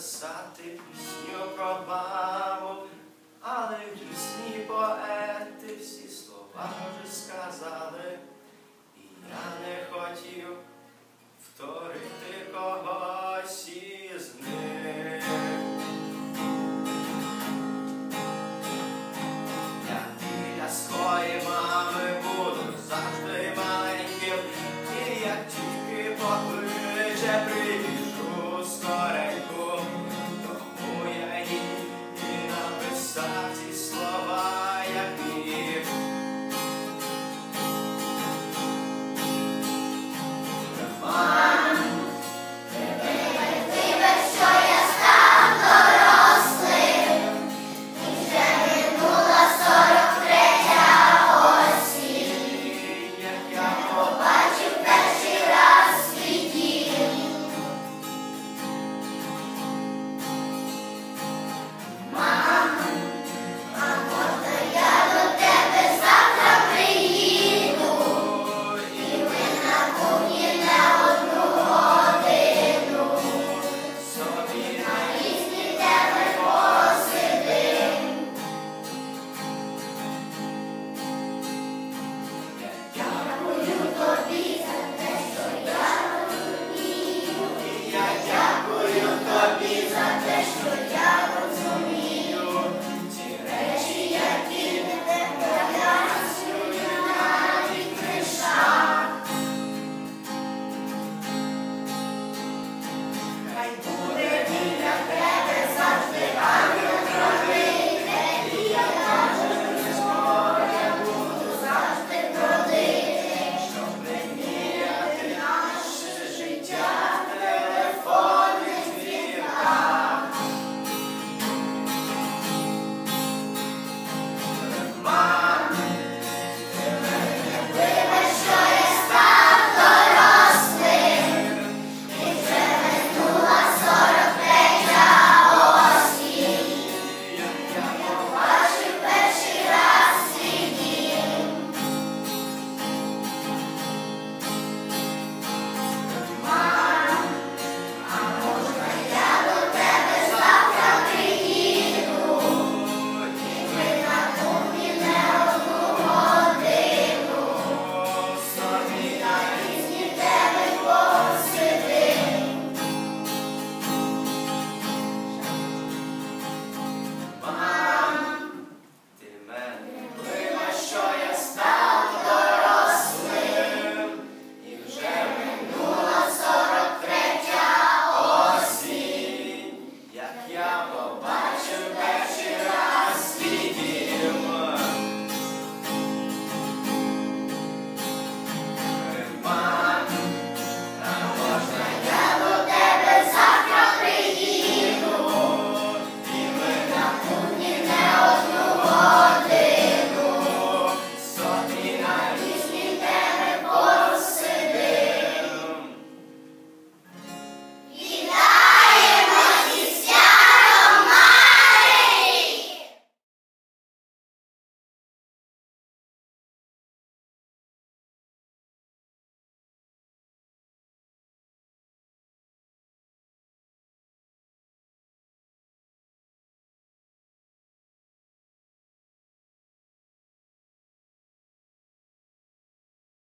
писати пісню про маму, але дійсні поети всі слова вже сказали, і я не хотів вторити когось із них. Я біля своєї мами буду завжди маленьким, і як тільки покличе при